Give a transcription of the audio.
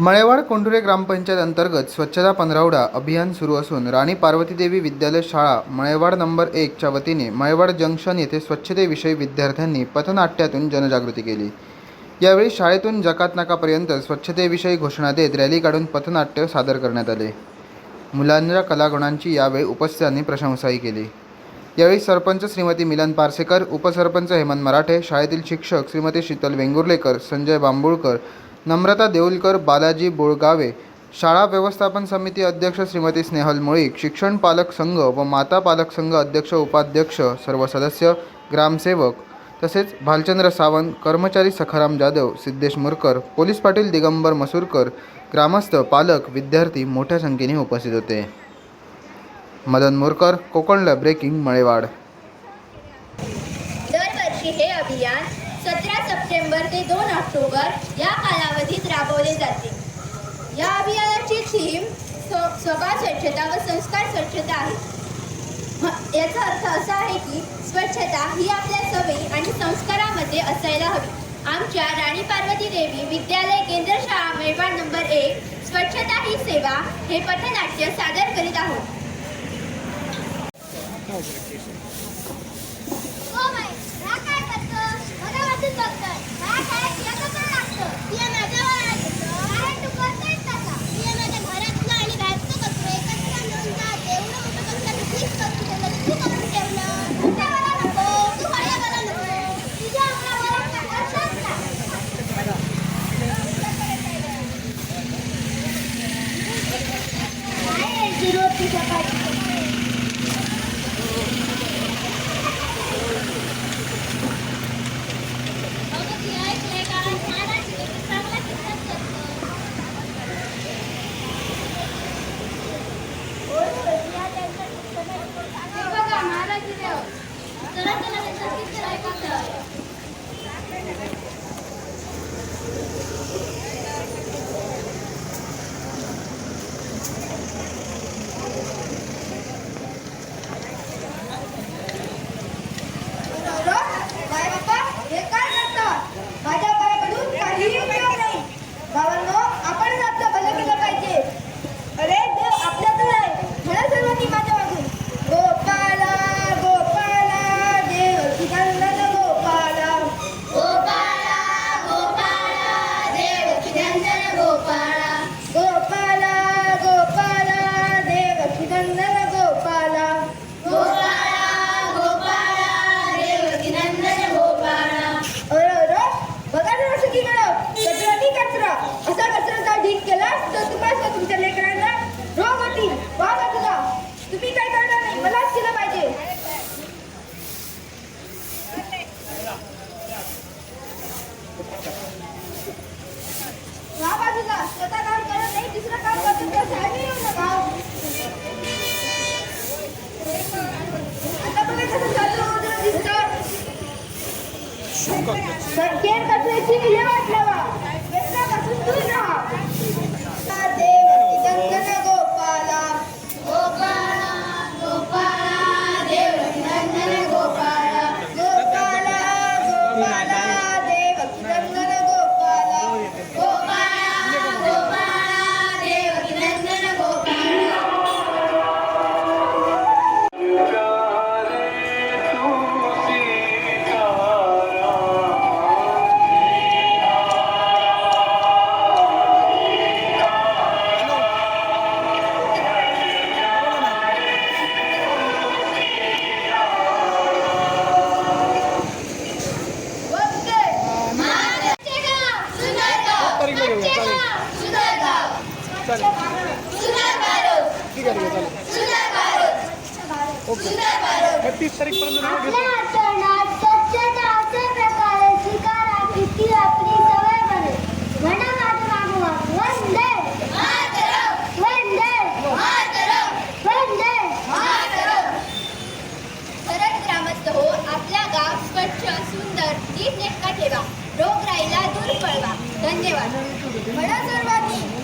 मळेवाड कोंडुरे ग्रामपंचायत अंतर्गत स्वच्छता पंधरावडा अभियान सुरू असून राणी पार्वतीदेवी विद्यालय शाळा मळेवाड नंबर एकच्या वतीने मळेवाड जंक्शन येथे स्वच्छतेविषयी विद्यार्थ्यांनी पथनाट्यातून जनजागृती केली. यावेळी शाळेतून जकात नाकापर्यंत स्वच्छतेविषयी घोषणा देत रॅली काढून पथनाट्य सादर करण्यात आले. मुलांच्या कलागुणांची यावेळी उपस्थितांनी प्रशंसाही केली. यावेळी सरपंच श्रीमती मिलन पारसेकर उपसरपंच हेमंत मराठे शाळेतील शिक्षक श्रीमती शीतल वेंगुर्लेकर संजय बांबुळकर नम्रता देऊलकर बालाजी बोळगावे शाळा व्यवस्थापन समिती अध्यक्ष श्रीमती स्नेहल मुळीक शिक्षण पालक संघ व माता पालक संघ अध्यक्ष उपाध्यक्ष सर्व सदस्य ग्रामसेवक तसेच भालचंद्र सावंत कर्मचारी सखाराम जाधव सिद्धेश मुरकर पोलीस पाटील दिगंबर मसूरकर ग्रामस्थ पालक विद्यार्थी मोठ्या संख्येने उपस्थित होते. मदन मोरकर कोकणला ब्रेकिंग मळेवाड. दरवर्षी हे अभियान सतरा सप्टेंबर ते दोन ऑक्टोबर या कालावधीत राबवले जाते. या अभियानाची थीम स्व- स्वच्छता व संस्कार स्वच्छता आहे. याचा अर्थ असा आहे की स्वच्छता ही आपल्या सवयी आणि संस्कारामध्ये असायला हवी. आमच्या राणी पार्वती देवी विद्यालय केंद्र शाळा मेळवाड नंबर एक स्वच्छता ही सेवा हे पथनाट्य सादर करीत आहोत. Thank you. हो आपला गाव स्वच्छ सुंदर नीटनेटका ठेवा. रोगराईला दूर पळवा. धन्यवाद. म्हणा सर्वांनी.